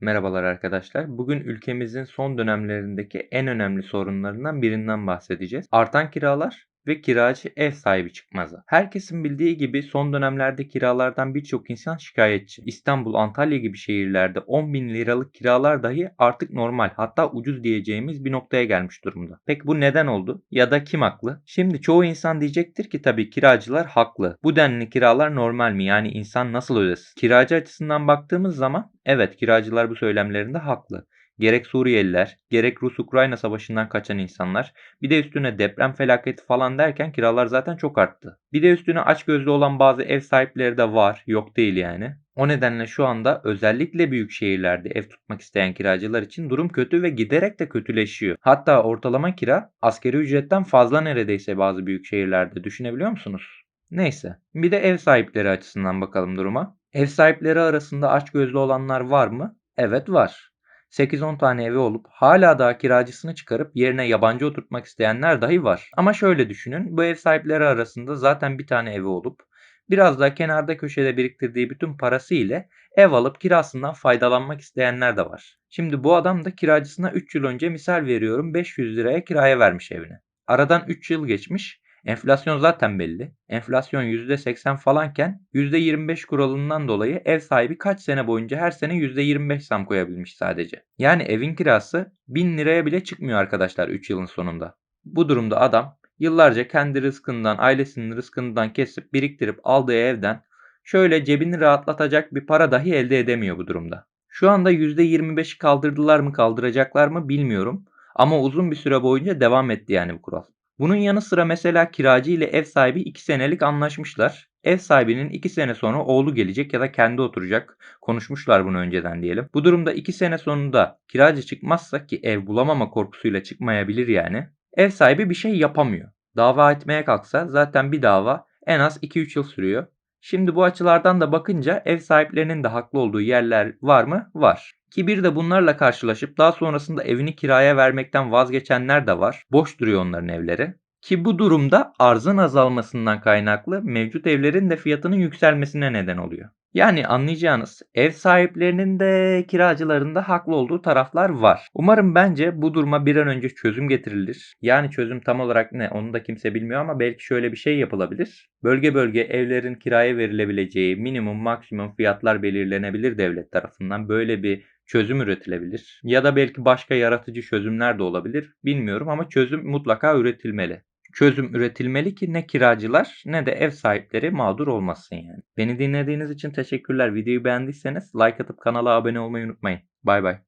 Merhabalar arkadaşlar. Bugün ülkemizin son dönemlerindeki en önemli sorunlarından birinden bahsedeceğiz. Artan kiralar ve kiracı ev sahibi çıkmazı. Herkesin bildiği gibi son dönemlerde kiralardan birçok insan şikayetçi. İstanbul, Antalya gibi şehirlerde 10 bin liralık kiralar dahi artık normal hatta ucuz diyeceğimiz bir noktaya gelmiş durumda. Peki bu neden oldu? Ya da kim haklı? Şimdi çoğu insan diyecektir ki tabii kiracılar haklı. Bu denli kiralar normal mi? Yani insan nasıl ödesin? Kiracı açısından baktığımız zaman evet kiracılar bu söylemlerinde haklı. Gerek Suriyeliler, gerek Rus-Ukrayna savaşından kaçan insanlar, bir de üstüne deprem felaketi falan derken kiralar zaten çok arttı. Bir de üstüne açgözlü olan bazı ev sahipleri de var, yok değil yani. O nedenle şu anda özellikle büyük şehirlerde ev tutmak isteyen kiracılar için durum kötü ve giderek de kötüleşiyor. Hatta ortalama kira askeri ücretten fazla neredeyse bazı büyük şehirlerde düşünebiliyor musunuz? Neyse. Bir de ev sahipleri açısından bakalım duruma. Ev sahipleri arasında açgözlü olanlar var mı? Evet var. 8-10 tane evi olup hala daha kiracısını çıkarıp yerine yabancı oturtmak isteyenler dahi var. Ama şöyle düşünün bu ev sahipleri arasında zaten bir tane evi olup biraz da kenarda köşede biriktirdiği bütün parası ile ev alıp kirasından faydalanmak isteyenler de var. Şimdi bu adam da kiracısına 3 yıl önce misal veriyorum 500 liraya kiraya vermiş evini. Aradan 3 yıl geçmiş Enflasyon zaten belli. Enflasyon %80 falanken %25 kuralından dolayı ev sahibi kaç sene boyunca her sene %25 zam koyabilmiş sadece. Yani evin kirası 1000 liraya bile çıkmıyor arkadaşlar 3 yılın sonunda. Bu durumda adam yıllarca kendi rızkından, ailesinin rızkından kesip biriktirip aldığı evden şöyle cebini rahatlatacak bir para dahi elde edemiyor bu durumda. Şu anda %25'i kaldırdılar mı kaldıracaklar mı bilmiyorum. Ama uzun bir süre boyunca devam etti yani bu kural. Bunun yanı sıra mesela kiracı ile ev sahibi 2 senelik anlaşmışlar. Ev sahibinin 2 sene sonra oğlu gelecek ya da kendi oturacak. Konuşmuşlar bunu önceden diyelim. Bu durumda 2 sene sonunda kiracı çıkmazsa ki ev bulamama korkusuyla çıkmayabilir yani. Ev sahibi bir şey yapamıyor. Dava etmeye kalksa zaten bir dava en az 2-3 yıl sürüyor. Şimdi bu açılardan da bakınca ev sahiplerinin de haklı olduğu yerler var mı? Var. Ki bir de bunlarla karşılaşıp daha sonrasında evini kiraya vermekten vazgeçenler de var. Boş duruyor onların evleri. Ki bu durumda arzın azalmasından kaynaklı mevcut evlerin de fiyatının yükselmesine neden oluyor. Yani anlayacağınız ev sahiplerinin de kiracıların da haklı olduğu taraflar var. Umarım bence bu duruma bir an önce çözüm getirilir. Yani çözüm tam olarak ne onu da kimse bilmiyor ama belki şöyle bir şey yapılabilir. Bölge bölge evlerin kiraya verilebileceği minimum maksimum fiyatlar belirlenebilir devlet tarafından. Böyle bir çözüm üretilebilir. Ya da belki başka yaratıcı çözümler de olabilir. Bilmiyorum ama çözüm mutlaka üretilmeli çözüm üretilmeli ki ne kiracılar ne de ev sahipleri mağdur olmasın yani. Beni dinlediğiniz için teşekkürler. Videoyu beğendiyseniz like atıp kanala abone olmayı unutmayın. Bay bay.